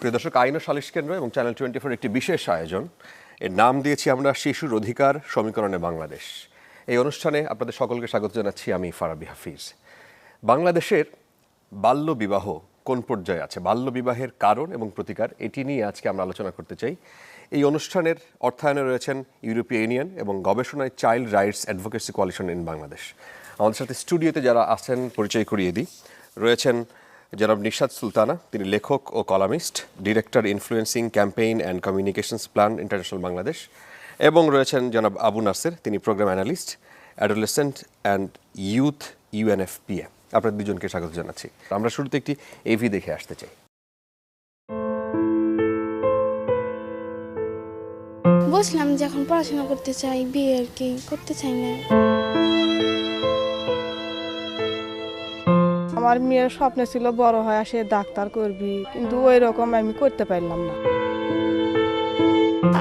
প্রিয় দর্শক, আইন ও সালিশ কেন্দ্র এবং চ্যানেল টোয়েন্টি ফোর একটি বিশেষ আয়োজন। এর নাম দিয়েছি আমরা শিশুর অধিকার সমীকরণে বাংলাদেশ। এই অনুষ্ঠানে আপনাদের সকলকে স্বাগত জানাচ্ছি আমি ফারাবি হাফিজ। বাংলাদেশের বাল্য বিবাহ কোন পর্যায়ে আছে? বাল্য বিবাহের কারণ এবং প্রতিকার, এটি নিয়ে আজকে আমরা আলোচনা করতে চাই। এই অনুষ্ঠানের অর্থায়নে রয়েছেন ইউরোপীয় ইউনিয়ন এবং গবেষণায় child rights advocacy coalition in Bangladesh. আমাদের সাথে স্টুডিওতে যারা আছেন, পরিচয় করিয়ে দিই। রয়েছেন জনাব নিশাদ সুলতানা, তিনি লেখক ও columnist, director influencing campaign and communications Plan International Bangladesh, এবং রয়েছেন জনাব আবু নাসের, তিনি programme analyst, adolescent and youth UNFPA. আপনাদের দুজনকে স্বাগত জানাচ্ছি। আমরা শুরুতে একটি এভি দেখে আসতে চাই। বলছিলাম যে এখন পড়াশোনা করতে চাই, বিয়ে আর কি করতে চাই না। আমার মেয়ের স্বপ্ন ছিল বড় হয় সে ডাক্তার করবি কিন্তু ওই রকম আমি করতে পারলাম না।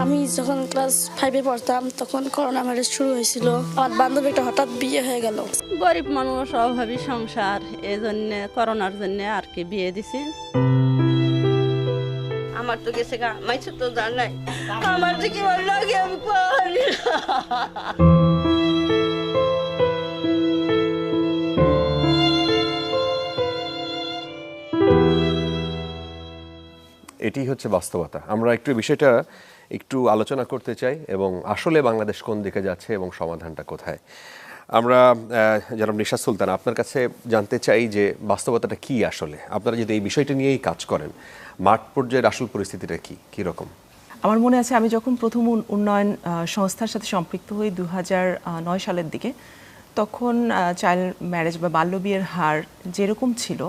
আমি যখন ক্লাস ফাইভে পড়তাম তখন করোনা ভাইরাস শুরু হয়েছিল। আমার বান্ধবীটা হঠাৎ বিয়ে হয়ে গেল। গরিব মানুষ অভাবী সংসার এই জন্য করোনার জন্য আর কি বিয়ে দিছি। আমার তো গেছে গা মাইছে তো জান নাই। আমার যে কি লাগে আমি এটি হচ্ছে বাস্তবতা। আমরা একটু বিষয়টা একটু আলোচনা করতে চাই এবং আসলে বাংলাদেশ কোন দিকে যাচ্ছে এবং সমাধানটা কোথায়। আমরা যেন নিশা সুলতান, আপনার কাছে জানতে চাই যে বাস্তবতাটা কি আসলে? আপনারা যদি এই বিষয়টা নিয়েই কাজ করেন, মাঠ পর্যায়ের আসল পরিস্থিতিটা কি? কি রকম আমার মনে আছে আমি যখন প্রথম উন্নয়ন সংস্থার সাথে সম্পৃক্ত হই দু নয় সালের দিকে, তখন চাইল্ড ম্যারেজ বা বাল্যবিয়ের হার যেরকম ছিল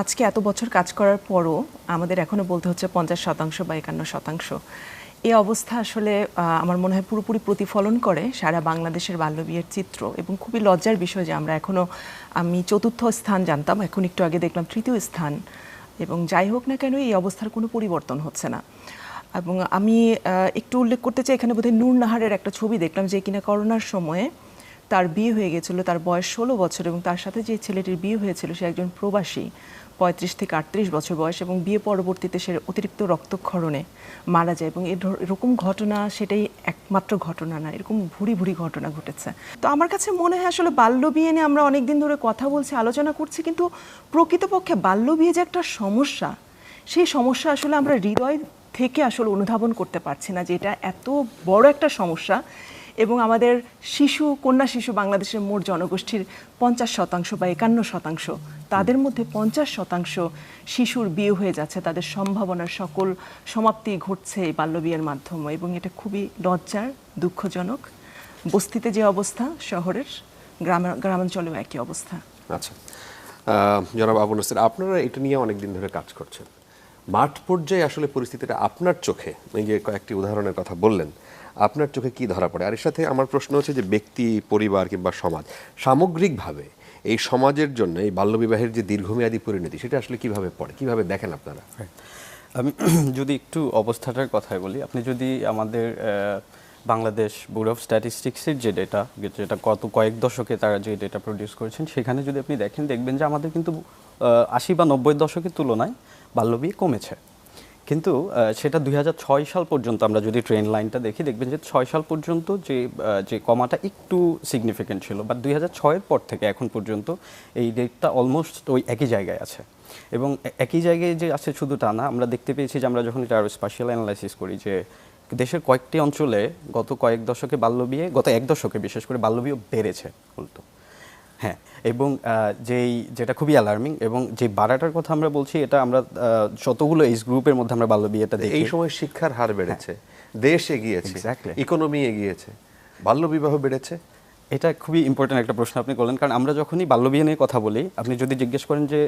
আজকে এত বছর কাজ করার পরও আমাদের এখনও বলতে হচ্ছে পঞ্চাশ শতাংশ বা একান্ন শতাংশ। এ অবস্থা আসলে আমার মনে হয় পুরোপুরি প্রতিফলন করে সারা বাংলাদেশের বাল্যবিয়ের চিত্র এবং খুবই লজ্জার বিষয় যে আমরা এখনও আমি চতুর্থ স্থান জানতাম, এখন একটু আগে দেখলাম তৃতীয় স্থান এবং যাই হোক না কেন এই অবস্থার কোনো পরিবর্তন হচ্ছে না। এবং আমি একটু উল্লেখ করতে চাই, এখানে বোধহয় নূর নাহারের একটা ছবি দেখলাম যে কিনা করোনার সময়ে তার বিয়ে হয়ে গেছিল, তার বয়স ষোলো বছর এবং তার সাথে যে ছেলেটির বিয়ে হয়েছিল সে একজন প্রবাসী, পঁয়ত্রিশ থেকে আটত্রিশ বছর বয়স এবং বিয়ে পরবর্তীতে সে অতিরিক্ত রক্তক্ষরণে মারা যায় এবং এরকম ঘটনা সেটাই একমাত্র ঘটনা না, এরকম ভুরি ভুরি ঘটনা ঘটেছে। তো আমার কাছে মনে হয় আসলে বাল্য বিয়ে নিয়ে আমরা অনেক দিন ধরে কথা বলছি, আলোচনা করছি, কিন্তু প্রকৃতপক্ষে বাল্য বিয়ে যে একটা সমস্যা, সেই সমস্যা আসলে আমরা হৃদয় থেকে আসলে অনুধাবন করতে পারছি না যে এটা এত বড় একটা সমস্যা এবং আমাদের শিশু, কন্যা শিশু বাংলাদেশের মোট জনগোষ্ঠীর পঞ্চাশ শতাংশ বা একান্ন শতাংশ। তাদের মধ্যে পঞ্চাশ শতাংশ শিশুর বিয়ে হয়ে যাচ্ছে। তাদের সম্ভাবনার সকল সমাপ্তি ঘটছে এই বাল্যবিয়ের মাধ্যমে এবং এটা খুবই লজ্জার, দুঃখজনক। বস্তিতে যে অবস্থা, শহরের গ্রাম, গ্রামাঞ্চলেও একই অবস্থা। আচ্ছা। জনাব আবু নাসির, আপনারা এটা নিয়ে অনেক দিন ধরে কাজ করছেন। মাঠ পর্যায়ে আসলে পরিস্থিতিটা আপনার চোখে, এই যে কয়েকটি উদাহরণের কথা বললেন, আপনার চোখে কি ধরা পড়ে? আর এর সাথে আমার প্রশ্ন হচ্ছে যে ব্যক্তি, পরিবার কিংবা সমাজ, সামগ্রিকভাবে এই সমাজের জন্য এই বাল্যবিবাহের যে দীর্ঘমেয়াদী পরিণতি, সেটা আসলে কীভাবে পড়ে? কীভাবে দেখেন আপনারা? আমি যদি একটু অবস্থাটার কথাই বলি, আপনি যদি আমাদের বাংলাদেশ ব্যুরো অফ স্ট্যাটিস্টিক্সের যে ডেটা যেটা গত কয়েক দশকে তারা যে ডেটা প্রডিউস করেছেন, সেখানে যদি আপনি দেখেন, দেখবেন যে আমাদের কিন্তু আশি বা নব্বই দশকের তুলনায় বাল্যবিয়ে কমেছে। কিন্তু সেটা দুই হাজার ছয় সাল পর্যন্ত আমরা যদি ট্রেন লাইনটা দেখি, দেখবেন যে ছয় সাল পর্যন্ত যে যে কমাটা একটু সিগনিফিকেন্ট ছিল বাট দুই ছয়ের পর থেকে এখন পর্যন্ত এই রেটটা অলমোস্ট ওই একই জায়গায় আছে। এবং একই জায়গায় যে আছে শুধু টা না, আমরা দেখতে পেয়েছি যে আমরা যখন এটা আরও স্পাশিয়াল অ্যানালাইসিস করি যে দেশের কয়েকটি অঞ্চলে গত কয়েক দশকে বাল্যবিয়ে, গত এক দশকে বিশেষ করে বাল্যবিয়ে বেড়েছে উল্টো। হ্যাঁ এবং যেই যেটা খুবই অ্যালার্মিং এবং যে বাড়াটার কথা আমরা বলছি এটা আমরা যতগুলো এজ গ্রুপের মধ্যে আমরা বাল্যবিয়েটা দেখি। এই সময় শিক্ষার হার বেড়েছে। দেশ এগিয়েছে. ইকোনমি এগিয়েছে। বাল্যবিবাহ বেড়েছে? এটা খুবই ইম্পর্ট্যান্ট একটা প্রশ্ন আপনি করলেন কারণ আমরা যখনই বাল্যবিয়ে নিয়ে কথা বলি আপনি যদি জিজ্ঞেস করেন যে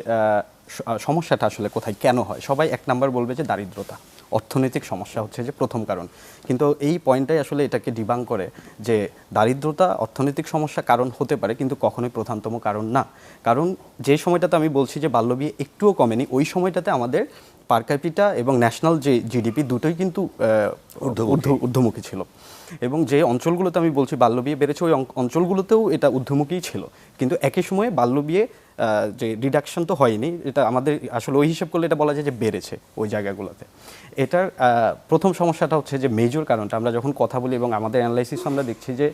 সমস্যাটা আসলে কোথায় কেন হয় সবাই এক নাম্বার বলবে যে দারিদ্রতা। অর্থনৈতিক সমস্যা হচ্ছে যে প্রথম কারণ। কিন্তু এই পয়েন্টটাই আসলে এটাকে ডিবাং করে যে দারিদ্রতা অর্থনৈতিক সমস্যা কারণ হতে পারে কিন্তু কখনোই প্রধানতম কারণ না। কারণ যে সময়টাতে আমি বলছি যে বাল্যবিয়ে একটুও কমেনি ওই সময়টাতে আমাদের পার ক্যাপিটা এবং ন্যাশনাল যে জিডিপি দুটোই কিন্তু ঊর্ধ্বমুখী। ছিল। এবং যে অঞ্চলগুলোতে আমি বলছি বাল্যবিয়ে বেড়েছে ওই অঞ্চলগুলোতেও এটা ঊর্ধ্বমুখী ছিল। কিন্তু একই সময়ে বাল্যবিয়ে যে রিডাকশন তো হয়নি এটা আমাদের আসলে ওই হিসাব করলে এটা বলা যায় যে বেড়েছে ওই জায়গাগুলোতে। এটার প্রথম সমস্যাটা হচ্ছে যে মেজর কারণটা। আমরা যখন কথা বলি এবং আমাদের অ্যানালাইসিস আমরা দেখছি যে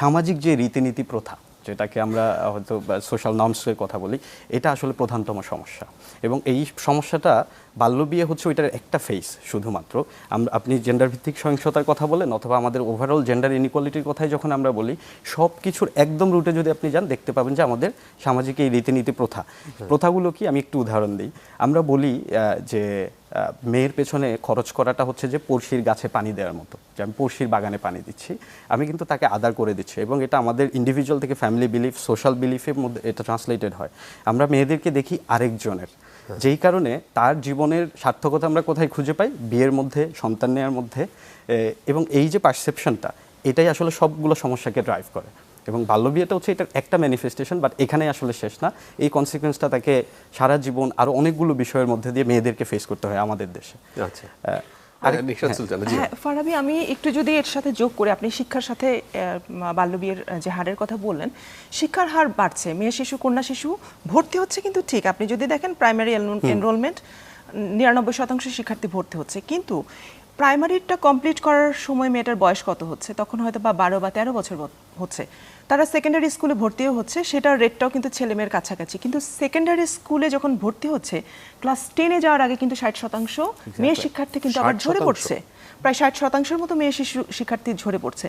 সামাজিক যে রীতিনীতি প্রথা, যেটাকে আমরা হয়তো সোশ্যাল নর্মসের কথা বলি, এটা আসলে প্রধানতম সমস্যা। এবং এই সমস্যাটা বাল্যবিয়ে হচ্ছে ওইটার একটা ফেস শুধুমাত্র। আমরা আপনি জেন্ডার ভিত্তিক সহিংসতার কথা বলেন অথবা আমাদের ওভারঅল জেন্ডার ইনইকুয়ালিটির কথাই যখন আমরা বলি সব কিছুর একদম রুটে যদি আপনি যান দেখতে পাবেন যে আমাদের সামাজিক এই রীতিনীতি প্রথা। প্রথাগুলো কি? আমি একটু উদাহরণ দিই। আমরা বলি যে মেয়ের পেছনে খরচ করাটা হচ্ছে যে পড়শির গাছে পানি দেওয়ার মতো। যে আমি পড়শির বাগানে পানি দিচ্ছি আমি কিন্তু তাকে আদার করে দিচ্ছি এবং এটা আমাদের ইন্ডিভিজুয়াল থেকে ফ্যামিলি বিলিফ সোশ্যাল বিলিফের মধ্যে এটা ট্রান্সলেটেড হয়। আমরা মেয়েদেরকে দেখি আরেকজনের। যেই কারণে তার জীবনের সার্থকতা আমরা কোথায় খুঁজে পাই? বিয়ের মধ্যে সন্তান নেওয়ার মধ্যে এবং এই যে পারসেপশনটা এটাই আসলে সবগুলো সমস্যাকে ড্রাইভ করে। এবং বাল্যবিয়েটা হচ্ছে এটার একটা ম্যানিফেস্টেশন বাট এখানে আসলে শেষ না। এই কনসিকুয়েন্সটা তাকে সারা জীবন আরও অনেকগুলো বিষয়ের মধ্যে দিয়ে মেয়েদেরকে ফেস করতে হয় আমাদের দেশে। আচ্ছা। জি। হ্যাঁ ফারাবি আমি একটু যদি এর সাথে যোগ করে আপনি শিক্ষার সাথে আহ, বাল্যবিয়ের যে হারের কথা বললেন শিক্ষার হার বাড়ছে। মেয়ে শিশু কন্যা শিশু ভর্তি হচ্ছে কিন্তু ঠিক। আপনি যদি দেখেন প্রাইমারি এনরোলমেন্ট নিরানব্বই শতাংশ শিক্ষার্থী ভর্তি হচ্ছে কিন্তু প্রাইমারিটা কমপ্লিট করার সময় মেয়েটার বয়স কত হচ্ছে? তখন হয়তো বা বারো বা তেরো বছর হচ্ছে। তারা সেকেন্ডারি স্কুলে ভর্তিও হচ্ছে সেটার রেটটাও কিন্তু ছেলেমেয়ের কাছাকাছি। কিন্তু সেকেন্ডারি স্কুলে যখন ভর্তি হচ্ছে ক্লাস টেনে যাওয়ার আগে কিন্তু ষাট শতাংশ মেয়ে শিক্ষার্থী কিন্তু আবার ঝরে পড়ছে। প্রায় ষাট শতাংশের মতো মেয়ে শিশু শিক্ষার্থী ঝরে পড়ছে।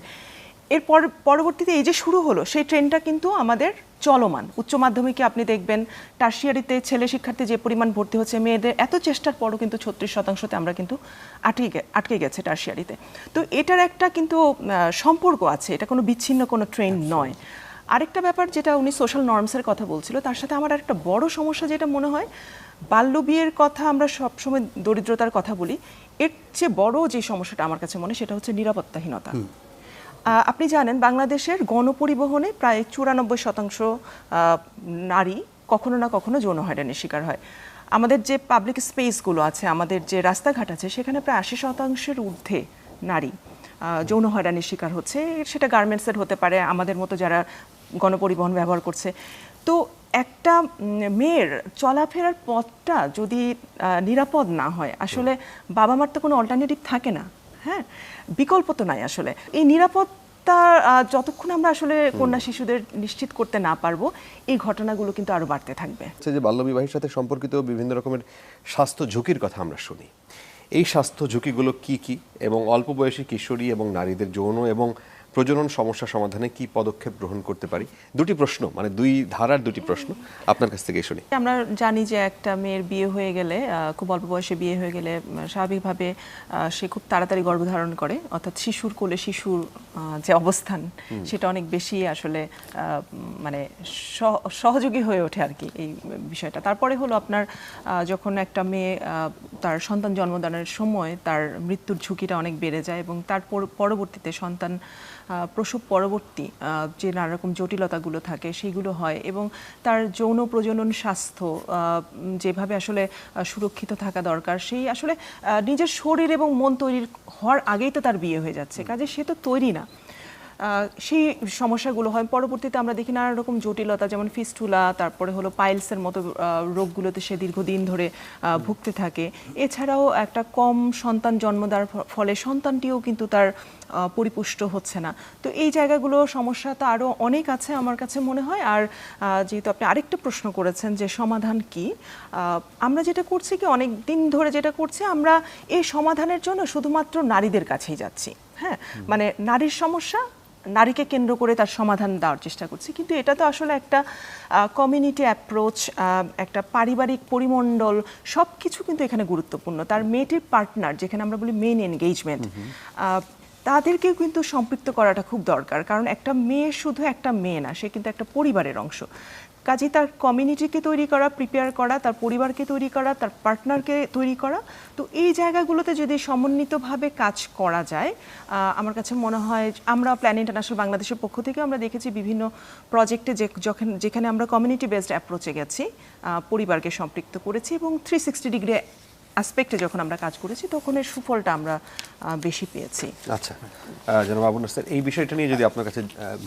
এরপর পরবর্তীতে এই যে শুরু হলো সেই ট্রেনটা কিন্তু আমাদের চলমান। উচ্চ মাধ্যমিকে আপনি দেখবেন টার্সিয়ারিতে ছেলে শিক্ষার্থী যে পরিমাণ ভর্তি হচ্ছে মেয়েদের এত চেষ্টার পরও কিন্তু ছত্রিশ শতাংশতে আমরা কিন্তু আটকে আটকে গেছে টার্সিয়ারিতে। তো এটার একটা কিন্তু সম্পর্ক আছে এটা কোনো বিচ্ছিন্ন কোনো ট্রেন নয়। আরেকটা ব্যাপার যেটা উনি সোশ্যাল নর্মসের কথা বলছিল তার সাথে আমার একটা বড় সমস্যা যেটা মনে হয় বাল্য বিয়ের কথা আমরা সবসময় দরিদ্রতার কথা বলি এর চেয়ে বড় যে সমস্যাটা আমার কাছে মনে সেটা হচ্ছে নিরাপত্তাহীনতা। আপনি জানেন বাংলাদেশের গণপরিবহনে প্রায় চুরানব্বই শতাংশ নারী কখনো না কখনো যৌন হয়রানির শিকার হয়। আমাদের যে পাবলিক স্পেসগুলো আছে আমাদের যে রাস্তাঘাট আছে সেখানে প্রায় আশি শতাংশের ঊর্ধ্বে নারী যৌন হয়রানির শিকার হচ্ছে। সেটা গার্মেন্টসের হতে পারে আমাদের মতো যারা গণপরিবহন ব্যবহার করছে। তো একটা মেয়ের চলাফেরার পথটা যদি নিরাপদ না হয় আসলে বাবা মার তো কোনো অল্টারনেটিভ থাকে না হ্যাঁ? বিকল্প তো নাই আসলে। এই নিরাপত্তা আহ, যতক্ষণ আমরা আসলে কন্যা শিশুদের নিশ্চিত করতে না পারব এই ঘটনাগুলো কিন্তু আরও বাড়তে থাকবে। যে বাল্যবিবাহের সাথে সম্পর্কিত বিভিন্ন রকমের স্বাস্থ্য ঝুঁকির কথা আমরা শুনি। এই স্বাস্থ্য ঝুঁকিগুলো কি কি? এবং অল্প বয়সী কিশোরী এবং নারীদের যৌন এবং প্রজনন সমস্যা সমাধানে কি পদক্ষেপ গ্রহণ করতে পারি? দুটি প্রশ্ন মানে দুই ধারার দুটি প্রশ্ন আপনার কাছ থেকে শুনি। আমরা জানি যে একটা মেয়ের বিয়ে হয়ে গেলে খুব অল্প বয়সে বিয়ে হয়ে গেলে স্বাভাবিকভাবে সে খুব তাড়াতাড়ি গর্ভধারণ করে অর্থাৎ শিশুর কোলে শিশুর যে অবস্থান সেটা অনেক বেশি আসলে মানে সহ- সহযোগী হয়ে ওঠে আর কি এই বিষয়টা। তারপরে হলো আপনার যখন একটা মেয়ে তার সন্তান জন্মদানের সময় তার মৃত্যুর ঝুঁকিটা অনেক বেড়ে যায় এবং তার পর- পরবর্তীতে সন্তান প্রসব পরবর্তী যে নানা রকম জটিলতাগুলো থাকে সেইগুলো হয় এবং তার যৌন প্রজনন স্বাস্থ্য যেভাবে আসলে সুরক্ষিত থাকা দরকার সেই আসলে নিজের শরীর এবং মন তৈরির হওয়ার আগেই তো তার বিয়ে হয়ে যাচ্ছে। কাজে সে তো তৈরি না। সেই সমস্যাগুলো হয়। পরবর্তীতে আমরা দেখি নানা রকম জটিলতা যেমন ফিস্টুলা তারপরে হলো পাইলসের মতো রোগগুলোতে সে দীর্ঘদিন ধরে ভুগতে থাকে। এছাড়াও একটা কম সন্তান জন্ম দেওয়ার ফলে সন্তানটিও কিন্তু তার পরিপুষ্ট হচ্ছে না। তো এই জায়গাগুলো সমস্যা তো আরও অনেক আছে আমার কাছে মনে হয়। আর যেহেতু আপনি আরেকটা প্রশ্ন করেছেন যে সমাধান কি আমরা যেটা করছি কি অনেক দিন ধরে যেটা করছি আমরা এই সমাধানের জন্য শুধুমাত্র নারীদের কাছেই যাচ্ছি। হ্যাঁ? মানে নারীর সমস্যা নারীকে কেন্দ্র করে তার সমাধান দেওয়ার চেষ্টা করছি। কিন্তু এটা তো আসলে একটা কমিউনিটি অ্যাপ্রোচ একটা পারিবারিক পরিমণ্ডল সব কিছু কিন্তু এখানে গুরুত্বপূর্ণ। তার মেয়েটির পার্টনার যেখানে আমরা বলি মেন এনগেজমেন্ট তাদেরকেও কিন্তু সম্পৃক্ত করাটা খুব দরকার। কারণ একটা মেয়ে শুধু একটা মেয়ে না, সে কিন্তু একটা পরিবারের অংশ। কাজে তার কমিউনিটিকে তৈরি করা প্রিপেয়ার করা, তার পরিবারকে তৈরি করা, তার পার্টনারকে তৈরি করা। তো এই জায়গাগুলোতে যদি সমন্বিতভাবে কাজ করা যায় আমার কাছে মনে হয় আমরা প্ল্যান ইন্টারন্যাশনাল বাংলাদেশের পক্ষ থেকে আমরা দেখেছি বিভিন্ন প্রজেক্টে যে যখন, যেখানে আমরা কমিউনিটি বেসড অ্যাপ্রোচে গেছি পরিবারকে সম্পৃক্ত করেছি এবং থ্রি সিক্সটি ডিগ্রি অ্যাসপেক্টে যখন আমরা কাজ করেছি, তখন এর সুফলটা আমরা বেশি পেয়েছি। আচ্ছা জনাব আবু নাসের, এই বিষয়টা নিয়ে যদি আপনার কাছে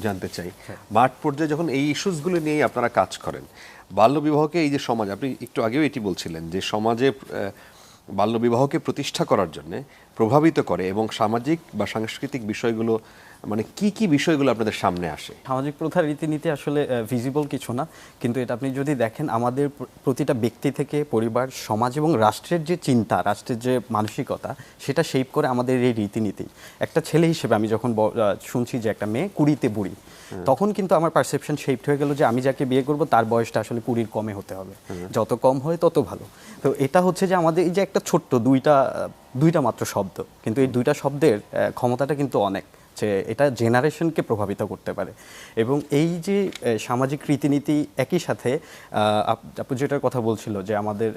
জানতে চাই, মাঠ পর্যায়ে যখন এই ইস্যুসগুলো নিয়েই আপনারা কাজ করেন, বাল্যবিবাহকে এই যে সমাজ, আপনি একটু আগেও এটি বলছিলেন যে সমাজে বাল্যবিবাহকে প্রতিষ্ঠা করার জন্য প্রভাবিত করে এবং সামাজিক বা সাংস্কৃতিক বিষয়গুলো মানে কি কি বিষয়গুলো আপনাদের সামনে আসে? সামাজিক প্রথার রীতিনীতি আসলে ভিজিবল কিছু না। কিন্তু এটা আপনি যদি দেখেন আমাদের প্রতিটা ব্যক্তি থেকে পরিবার সমাজ এবং রাষ্ট্রের যে চিন্তা রাষ্ট্রের যে মানসিকতা সেটা শেপ করে আমাদের এই রীতিনীতি। একটা ছেলে হিসেবে আমি যখন শুনছি যে একটা মেয়ে কুড়িতে বুড়ি তখন কিন্তু আমার পারসেপশন শেপড হয়ে গেল যে আমি যাকে বিয়ে করব তার বয়সটা আসলে কুড়ির কমে হতে হবে। যত কম হয় তত ভালো। তো এটা হচ্ছে যে আমাদের এই যে একটা ছোট্ট দুইটা দুইটা মাত্র শব্দ কিন্তু এই দুইটা শব্দের ক্ষমতাটা কিন্তু অনেক। যে এটা জেনারেশনকে প্রভাবিত করতে পারে। এবং এই যে সামাজিক রীতিনীতি একই সাথে আপ- যেটার কথা বলছিল যে আমাদের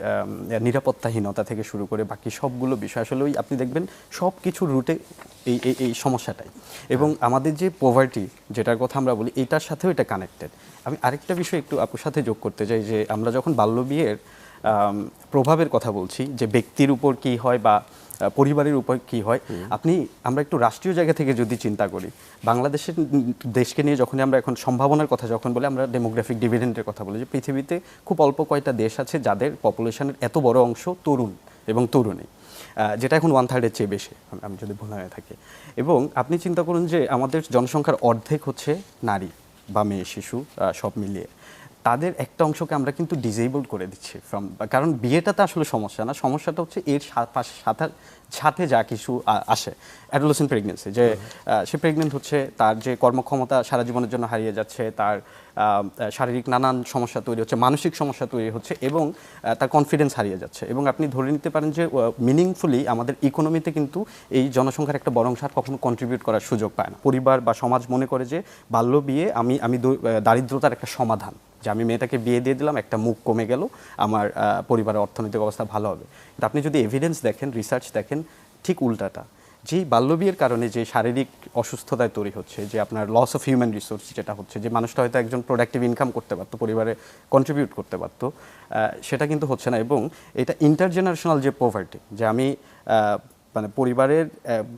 নিরাপত্তাহীনতা থেকে শুরু করে বাকি সবগুলো বিষয় আসলে ওই আপনি দেখবেন সব কিছুর রুটে এই এই এই সমস্যাটাই। এবং আমাদের যে পোভার্টি যেটার কথা আমরা বলি এটার সাথেও এটা কানেক্টেড আমি আরেকটা বিষয় একটু আপুর সাথে যোগ করতে চাই যে আমরা যখন বাল্য বিয়ের প্রভাবের কথা বলছি যে ব্যক্তির উপর কি হয় বা পরিবারের উপর কি হয়? আপনি, আমরা একটু রাষ্ট্রীয় জায়গা থেকে যদি চিন্তা করি, বাংলাদেশের দেশকে নিয়ে যখন আমরা এখন সম্ভাবনার কথা যখন বলি, আমরা ডেমোগ্রাফিক ডিভিডেন্ডের কথা বলি যে পৃথিবীতে খুব অল্প কয়টা দেশ আছে যাদের পপুলেশনের এত বড় অংশ তরুণ এবং তরুণী যেটা এখন ওয়ান থার্ডের চেয়ে বেশি, আমি যদি ভুল হয়ে থাকি। এবং আপনি চিন্তা করুন যে আমাদের জনসংখ্যার অর্ধেক হচ্ছে নারী বা মেয়ে, শিশু সব মিলিয়ে। তাদের একটা অংশকে আমরা কিন্তু ডিজেবল করে দিচ্ছি ফ্রম কারণ বিয়েটা তো আসলে সমস্যা না, সমস্যাটা হচ্ছে এর সাথে যা কিছু আসে। অ্যাডোলেসেন্ট প্রেগনেন্সি যে সে প্রেগনেন্ট হচ্ছে তার যে কর্মক্ষমতা সারা জীবনের জন্য হারিয়ে যাচ্ছে তার শারীরিক নানান সমস্যা তৈরি হচ্ছে মানসিক সমস্যা তৈরি হচ্ছে এবং তার কনফিডেন্স হারিয়ে যাচ্ছে। এবং আপনি ধরে নিতে পারেন যে মিনিংফুলি আমাদের ইকোনমিতে কিন্তু এই জনসংখ্যার একটা বড় অংশ আর কখনো কন্ট্রিবিউট করার সুযোগ পায় না। পরিবার বা সমাজ মনে করে যে বাল্য বিয়ে আমি আমি দারিদ্রতার একটা সমাধান যে আমি মেয়েটাকে বিয়ে দিয়ে দিলাম একটা মুখ কমে গেল আমার পরিবারের অর্থনৈতিক অবস্থা ভালো হবে। কিন্তু আপনি যদি এভিডেন্স দেখেন রিসার্চ দেখেন ঠিক উল্টাটা। যেই বাল্যবিয়ের কারণে যে শারীরিক অসুস্থতায় তৈরি হচ্ছে যে আপনার লস অফ হিউম্যান রিসোর্স যেটা হচ্ছে যে মানুষটা হয়তো একজন প্রোডাক্টিভ ইনকাম করতে পারতো পরিবারে কন্ট্রিবিউট করতে পারতো সেটা কিন্তু হচ্ছে না এবং এটা ইন্টারজেনারেশনাল যে পোভার্টি যে আমি মানে পরিবারের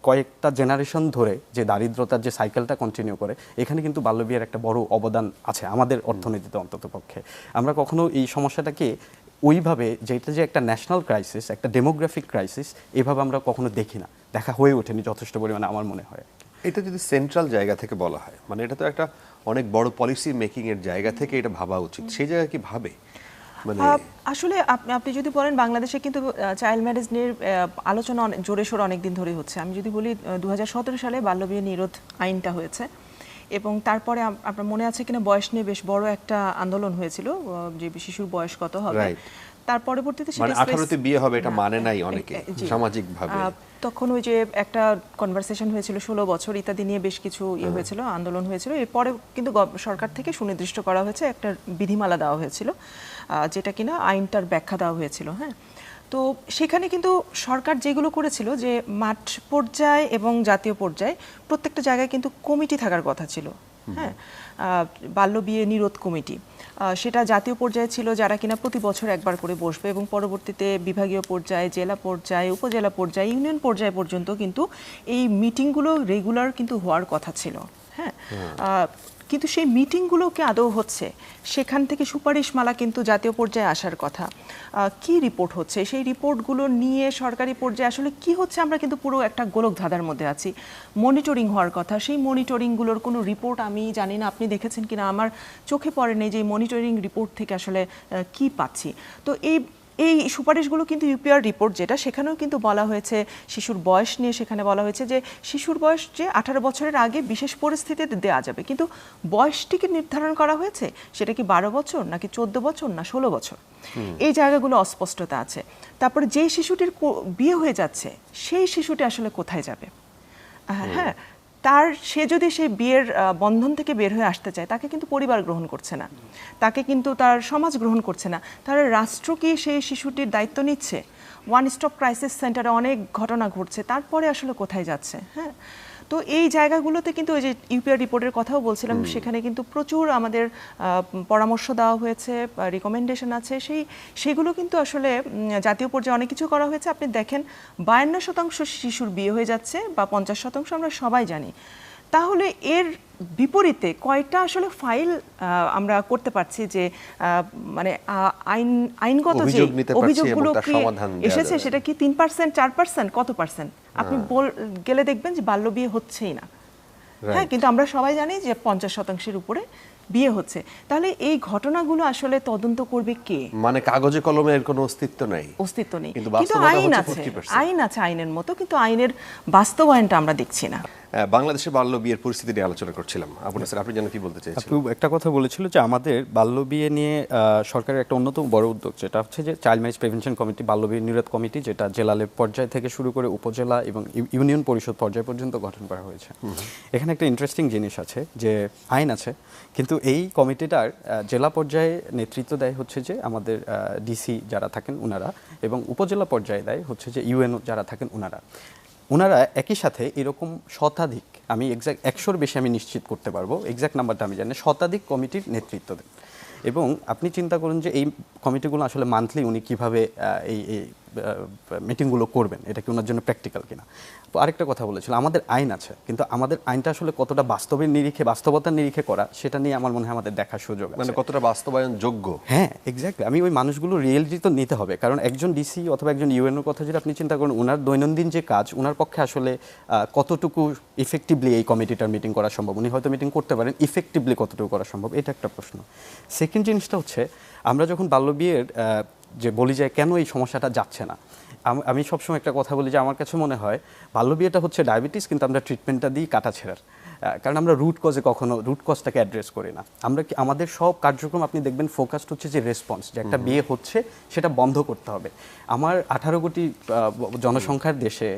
কয়েকটা জেনারেশন ধরে যে দারিদ্রতার যে সাইকেলটা কন্টিনিউ করে এখানে কিন্তু বাল্যবিয়ের একটা বড় অবদান আছে আমাদের অর্থনীতিতে অন্তত পক্ষে আমরা কখনো এই সমস্যাটাকে ওইভাবে যেটা যে একটা ন্যাশনাল ক্রাইসিস একটা ডেমোগ্রাফিক ক্রাইসিস এভাবে আমরা কখনো দেখি না। দেখা হয়ে ওঠেনি যথেষ্ট পরিমাণে আমার মনে হয়। এটা যদি সেন্ট্রাল জায়গা থেকে বলা হয় মানে এটা তো একটা অনেক বড় পলিসি মেকিং এর জায়গা থেকে এটা ভাবা উচিত। সেই জায়গায় কি ভাবে? মানে আসলে আপনি আপনি যদি বলেন বাংলাদেশে কিন্তু চাইল্ড ম্যারেজ নিয়ে আহ, আলোচনা অনেক জোরে সোরে অনেক দিন ধরেই হচ্ছে। আমি যদি বলি দু হাজার সতেরো সালে বাল্যবিয়ে নিরোধ আইনটা হয়েছে। এবং তারপরে আপনার মনে আছে কিনা বয়স নিয়ে বেশ বড় একটা আন্দোলন হয়েছিল যে শিশুর বয়স কত হবে। তার পরবর্তীতে সেটা মানে space- আঠারোতে বিয়ে হবে এটা মানে নাই অনেকে সামাজিক ভাবে তখন ওই যে একটা কনভারসেশন হয়েছিল ষোলো বছর ইত্যাদি নিয়ে বেশ কিছু ইয়ে হয়েছিল আন্দোলন হয়েছিল। এরপরে কিন্তু সরকার থেকে সুনির্দিষ্ট করা হয়েছে একটা বিধিমালা দেওয়া হয়েছিল আহ, যেটা কিনা আইনটার ব্যাখ্যা দেওয়া হয়েছিল হ্যাঁ। তো সেখানে কিন্তু সরকার যেগুলো করেছিল যে মাঠ পর্যায়ে এবং জাতীয় পর্যায়ে প্রত্যেকটা জায়গায় কিন্তু কমিটি থাকার কথা ছিল। হ্যাঁ? বাল্য বিয়ে নিরোধ কমিটি। সেটা জাতীয় পর্যায়ে ছিল যারা কিনা প্রতি বছর একবার করে বসবে এবং পরবর্তীতে বিভাগীয় পর্যায়ে জেলা পর্যায়ে উপজেলা পর্যায়ে ইউনিয়ন পর্যায়ে পর্যন্ত কিন্তু এই মিটিংগুলো রেগুলার কিন্তু হওয়ার কথা ছিল। হ্যাঁ? কিন্তু সেই মিটিংগুলোকে আদৌ হচ্ছে? সেখান থেকে সুপারিশমালা কিন্তু জাতীয় পর্যায়ে আসার কথা। কি রিপোর্ট হচ্ছে? সেই রিপোর্টগুলো নিয়ে সরকারি পর্যায়ে আসলে কি হচ্ছে? আমরা কিন্তু পুরো একটা গোলক ধাঁধার মধ্যে আছি। মনিটরিং হওয়ার কথা। সেই মনিটরিংগুলোর কোনো রিপোর্ট আমি জানি না। আপনি দেখেছেন কিনা? আমার চোখে পড়েনি যে মনিটরিং রিপোর্ট থেকে আসলে কি পাচ্ছি? তো এই এই সুপারিশগুলো কিন্তু ইউপিআর রিপোর্ট যেটা সেখানেও কিন্তু বলা হয়েছে শিশুর বয়স নিয়ে সেখানে বলা হয়েছে যে শিশুর বয়স যে আঠারো বছরের আগে বিশেষ পরিস্থিতিতে দেওয়া যাবে। কিন্তু বয়সটিকে নির্ধারণ করা হয়েছে? সেটা কি বারো বছর নাকি চোদ্দ বছর না ষোলো বছর? এই জায়গাগুলো অস্পষ্টতা আছে। তারপরে যে শিশুটির বিয়ে হয়ে যাচ্ছে সেই শিশুটি আসলে কোথায় যাবে? হ্যাঁ তার, সে যদি সেই বিয়ের বন্ধন থেকে বের হয়ে আসতে চায়, তাকে কিন্তু পরিবার গ্রহণ করছে না। তাকে কিন্তু তার সমাজ গ্রহণ করছে না। তার রাষ্ট্র কি সেই শিশুটির দায়িত্ব নিচ্ছে? ওয়ান স্টপ ক্রাইসিস সেন্টারে অনেক ঘটনা ঘটছে। তারপরে আসলে কোথায় যাচ্ছে? হ্যাঁ? তো এই জায়গাগুলোতে কিন্তু ওই যে ইউপিআর রিপোর্টের কথাও বলছিলাম সেখানে কিন্তু প্রচুর আমাদের পরামর্শ দেওয়া হয়েছে রিকমেন্ডেশন আছে। সেই সেগুলো কিন্তু আসলে জাতীয় পর্যায়ে অনেক কিছু করা হয়েছে। আপনি দেখেন বায়ান্ন শতাংশ শিশুর বিয়ে হয়ে যাচ্ছে বা পঞ্চাশ শতাংশ আমরা সবাই জানি। তাহলে এর বিপরীতে কয়টা আসলে ফাইল আমরা করতে পারছি যে মানে আইন আইনগত যে অভিযোগগুলো কি এসেছে সেটা কি তিন পার্সেন্ট চার পার্সেন্ট কত পার্সেন্ট আপনি বল গেলে দেখবেন যে বাল্য বিয়ে হচ্ছেই না। হ্যাঁ কিন্তু আমরা সবাই জানি যে পঞ্চাশ শতাংশের উপরে বিয়ে হচ্ছে। তাহলে এই ঘটনাগুলো আসলে তদন্ত করবে কে? মানে কাগজে কলমে এর কোনো অস্তিত্ব নেই। অস্তিত্ব নেই। কিন্তু কিন্তু আইন আছে। আইন আছে আইনের মতো কিন্তু আইনের বাস্তবায়নটা আমরা দেখছি না। আহ, বাংলাদেশের বাল্য বিয়ের পরিস্থিতি নিয়ে আলোচনা করছিলাম। আপনার স্যার আপনি যেন কি বলতে চাইছেন আপনি একটা কথা বলেছিল যে আমাদের বাল্য বিয়ে নিয়ে সরকারের একটা অন্যতম বড় উদ্যোগ যেটা হচ্ছে যে চাইল্ড ম্যারেজ প্রিভেনশন কমিটি বাল্য বিয়ে নিরোধ কমিটি যেটা জেলা লেভ পর্যায় থেকে শুরু করে উপজেলা এবং ইউনিয়ন পরিষদ পর্যায় পর্যন্ত গঠন করা হয়েছে। এখানে একটা ইন্টারেস্টিং জিনিস আছে যে আইন আছে কিন্তু এই কমিটিটার জেলা পর্যায়ে নেতৃত্ব দেয় হচ্ছে যে আমাদের ডিসি যারা থাকেন ওনারা এবং উপজেলা পর্যায়ে দেয় হচ্ছে যে ইউএনও যারা থাকেন ওনারা ওনারা একই সাথে এরকম শতাধিক, আমি এক্স্যাক্ট একশোর বেশি আমি নিশ্চিত করতে পারব এক্স্যাক্ট নাম্বারটা আমি জানি শতাধিক কমিটির নেতৃত্ব দেন। এবং আপনি চিন্তা করুন যে এই কমিটিগুলো আসলে মান্থলি উনি কীভাবে এই মিটিংগুলো করবেন, এটা কি ওনার জন্য প্র্যাকটিক্যাল কিনা? আরেকটা কথা বলেছিল আমাদের আইন আছে কিন্তু আমাদের আইনটা আসলে কতটা বাস্তবের নিরিখে বাস্তবতার নিরিখে করা সেটা নিয়ে আমার মনে হয় আমাদের দেখার সুযোগ মানে কতটা বাস্তবায়ন যোগ্য হ্যাঁ এক্স্যাক্টলি আমি ওই মানুষগুলো রিয়েলিটি তো নিতে হবে কারণ একজন ডিসি অথবা একজন ইউএনওর কথা যদি আপনি চিন্তা করেন ওনার দৈনন্দিন যে কাজ ওনার পক্ষে আসলে কতটুকু ইফেক্টিভলি এই কমিটিটার মিটিং করা সম্ভব? উনি হয়তো মিটিং করতে পারেন ইফেক্টিভলি কতটুকু করা সম্ভব? এটা একটা প্রশ্ন। সেকেন্ড জিনিসটা হচ্ছে আমরা যখন বাল্যবিয়ের আহ, যে বলি যায় কেন এই সমস্যাটা যাচ্ছে না আম- সবসময় একটা কথা বলি যে আমার কাছে মনে হয়, বাল্যবিয়েটা হচ্ছে ডায়াবেটিস, কিন্তু আমরা ট্রিটমেন্টটা দিই কাটা ছেঁড়ার। কারণ আমরা রুট কজে কখনো রুট কজটাকে অ্যাড্রেস করি না। আমরা কি আমাদের সব কার্যক্রম আপনি দেখবেন ফোকাসড হচ্ছে যে রেসপন্স যে একটা বিয়ে হচ্ছে সেটা বন্ধ করতে হবে। আমার আঠারো কোটি জনসংখ্যার দেশে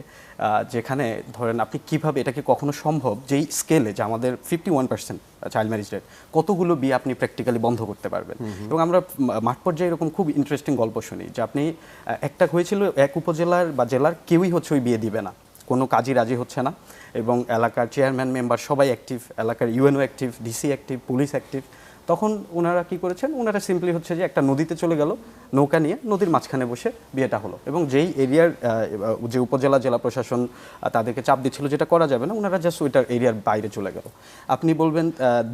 যেখানে ধরেন আপনি কীভাবে এটাকে কখনো সম্ভব যেই স্কেলে যে আমাদের fifty one percent child marriage rate কতগুলো বিয়ে আপনি প্র্যাকটিক্যালি বন্ধ করতে পারবেন। এবং আমরা মাঠ পর্যায়ে এরকম খুব ইন্টারেস্টিং গল্প শুনি যে আপনি একটা হয়েছিল এক উপজেলার বা জেলার কেউই হচ্ছে ওই বিয়ে দিবে না। কোনো কাজই রাজি হচ্ছে না এবং এলাকার চেয়ারম্যান, মেম্বার সবাই অ্যাক্টিভ এলাকার UNO active DC active police active তখন ওনারা কি করেছেন? ওনারা সিম্পলি হচ্ছে যে একটা নদীতে চলে গেল, নৌকা নিয়ে নদীর মাঝখানে বসে বিয়েটা হলো এবং যেই এরিয়ার যে উপজেলা জেলা প্রশাসন তাদেরকে চাপ দিচ্ছিল যেটা করা যাবে না ওনারা জাস্ট ওইটার এরিয়ার বাইরে চলে গেল। আপনি বলবেন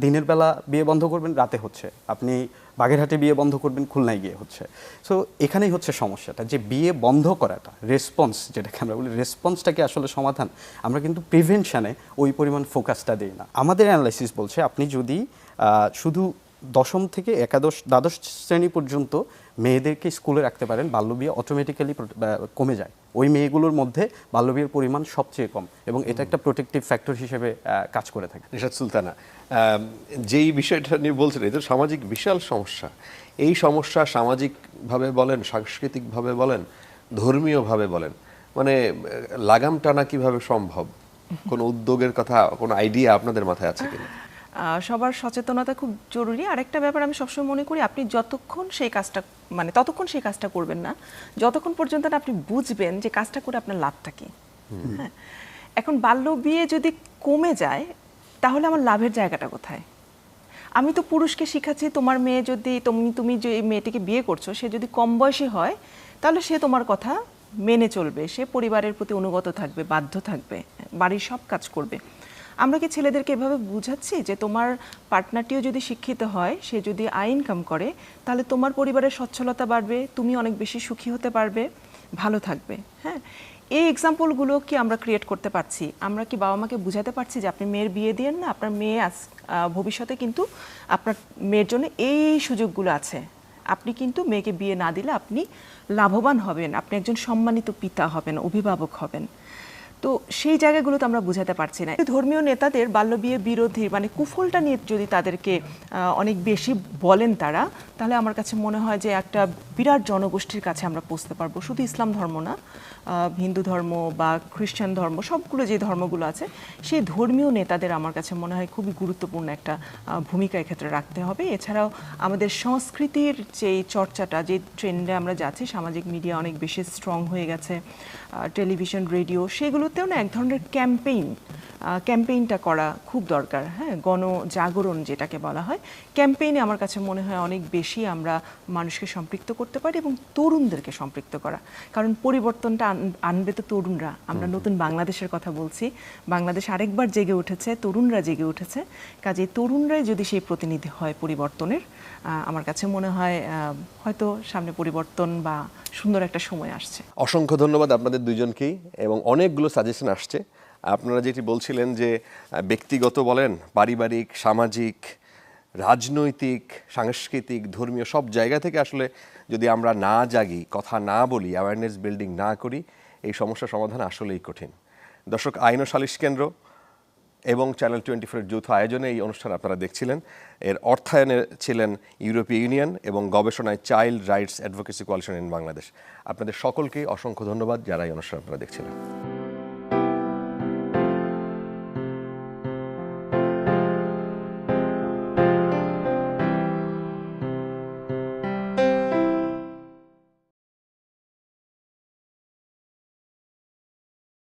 দিনের বেলা বিয়ে বন্ধ করবেন, রাতে হচ্ছে। আপনি বাগেরহাটে বিয়ে বন্ধ করবেন, খুলনায় গিয়ে হচ্ছে। সো এখানেই হচ্ছে সমস্যাটা, যে বিয়ে বন্ধ করাটা রেসপন্স যেটাকে আমরা বলি রেসপন্সটাকে আসলে সমাধান আমরা কিন্তু প্রিভেনশানে ওই পরিমাণ ফোকাসটা দিই না। আমাদের অ্যানালাইসিস বলছে, আপনি যদি শুধু দশম থেকে একাদশ, দ্বাদশ শ্রেণি পর্যন্ত মেয়েদেরকে স্কুলে রাখতে পারেন বাল্যবিয়ে অটোমেটিক্যালি কমে যায়। ওই মেয়েগুলোর মধ্যে বাল্যবিয়ের পরিমাণ সবচেয়ে কম এবং এটা একটা প্রোটেক্টিভ ফ্যাক্টর হিসেবে কাজ করে থাকে। নিশাদ সুলতানা যেই বিষয়টা নিয়ে বলছেন এটা সামাজিক বিশাল সমস্যা। এই সমস্যা সামাজিকভাবে বলেন সাংস্কৃতিকভাবে বলেন ধর্মীয়ভাবে বলেন মানে লাগাম টানা কীভাবে সম্ভব? কোনো উদ্যোগের কথা কোনো আইডিয়া আপনাদের মাথায় আছে কিনা? সবার সচেতনতা খুব জরুরি। আরেকটা ব্যাপার আমি সবসময় মনে করি আপনি যতক্ষণ সেই কাজটা মানে ততক্ষণ সেই কাজটা করবেন না যতক্ষণ পর্যন্ত না আপনি বুঝবেন যে কাজটা করে আপনার লাভটা কি। হ্যাঁ। এখন বাল্য বিয়ে যদি কমে যায় তাহলে আমার লাভের জায়গাটা কোথায়? আমি তো পুরুষকে শিখাচ্ছি তোমার মেয়ে যদি তুমি তুমি যে মেয়েটিকে বিয়ে করছ সে যদি কম বয়সী হয় তাহলে সে তোমার কথা মেনে চলবে সে পরিবারের প্রতি অনুগত থাকবে বাধ্য থাকবে বাড়ির সব কাজ করবে। আমরা কি ছেলেদেরকে এভাবে বুঝাচ্ছি যে তোমার পার্টনারটিও যদি শিক্ষিত হয়, সে যদি আই ইনকাম করে, তাহলে তোমার পরিবারের সচ্ছলতা বাড়বে, তুমি অনেক বেশি সুখী হতে পারবে, ভালো থাকবে হ্যাঁ? এই এক্সাম্পলগুলো কি আমরা ক্রিয়েট করতে পারছি? আমরা কি বাবা মাকে বুঝাতে পারছি যে আপনি মেয়ের বিয়ে দিয়েন না? আপনার মেয়ে আজ ভবিষ্যতে কিন্তু আপনার মেয়ের জন্য এই সুযোগগুলো আছে। আপনি কিন্তু মেয়েকে বিয়ে না দিলে আপনি লাভবান হবেন, আপনি একজন সম্মানিত পিতা হবেন, অভিভাবক হবেন। তো সেই জায়গাগুলোতে আমরা বুঝাতে পারছি না। ধর্মীয় নেতাদের বাল্যবিয়ে বিরোধী মানে কুফলটা নিয়ে যদি তাদেরকে অনেক বেশি বলেন তারা, তাহলে আমার কাছে মনে হয় যে একটা বিরাট জনগোষ্ঠীর কাছে আমরা পৌঁছতে পারব। শুধু ইসলাম ধর্ম না হিন্দু ধর্ম বা খ্রিস্টান ধর্ম, সবগুলো যে ধর্মগুলো আছে, সেই ধর্মীয় নেতাদের আমার কাছে মনে হয় খুবই গুরুত্বপূর্ণ একটা ভূমিকা এক্ষেত্রে রাখতে হবে। এছাড়াও আমাদের সংস্কৃতির যে চর্চাটা, যে ট্রেন্ডে আমরা যাচ্ছি, সামাজিক মিডিয়া অনেক বেশি স্ট্রং হয়ে গেছে টেলিভিশন, রেডিও সেগুলোতেও না এক ধরনের ক্যাম্পেইন ক্যাম্পেইনটা করা খুব দরকার হ্যাঁ গণজাগরণ যেটাকে বলা হয়। ক্যাম্পেইনে আমার কাছে মনে হয় অনেক বেশি আমরা মানুষকে সম্পৃক্ত করতে পারি এবং তরুণদেরকে সম্পৃক্ত করা। কারণ পরিবর্তনটা আনবে তো তরুণরা। আমরা নতুন বাংলাদেশের কথা বলছি। বাংলাদেশ আরেকবার জেগে উঠেছে তরুণরা জেগে উঠেছে। কাজে তরুণরাই যদি সেই প্রতিনিধি হয় পরিবর্তনের আমার কাছে মনে হয় হয়তো সামনে পরিবর্তন বা সুন্দর একটা সময় আসছে। অসংখ্য ধন্যবাদ আপনাদের দুজনকেই এবং অনেকগুলো সাজেশন আসছে। আপনারা যেটি বলছিলেন যে ব্যক্তিগত বলেন, পারিবারিক, সামাজিক, রাজনৈতিক, সাংস্কৃতিক, ধর্মীয় সব জায়গা থেকে আসলে যদি আমরা না জাগি, কথা না বলি অ্যাওয়ারনেস বিল্ডিং না করি, এই সমস্যার সমাধান আসলেই কঠিন। দর্শক, আইন ও সালিশ কেন্দ্র এবং চ্যানেল টোয়েন্টি ফোরের যৌথ আয়োজনে এই অনুষ্ঠান আপনারা দেখছিলেন। এর অর্থায়নে ছিলেন ইউরোপীয় ইউনিয়ন এবং গবেষণায় child rights advocacy coalition in Bangladesh. আপনাদের সকলকে অসংখ্য ধন্যবাদ যারা এই অনুষ্ঠান আপনারা দেখছিলেন।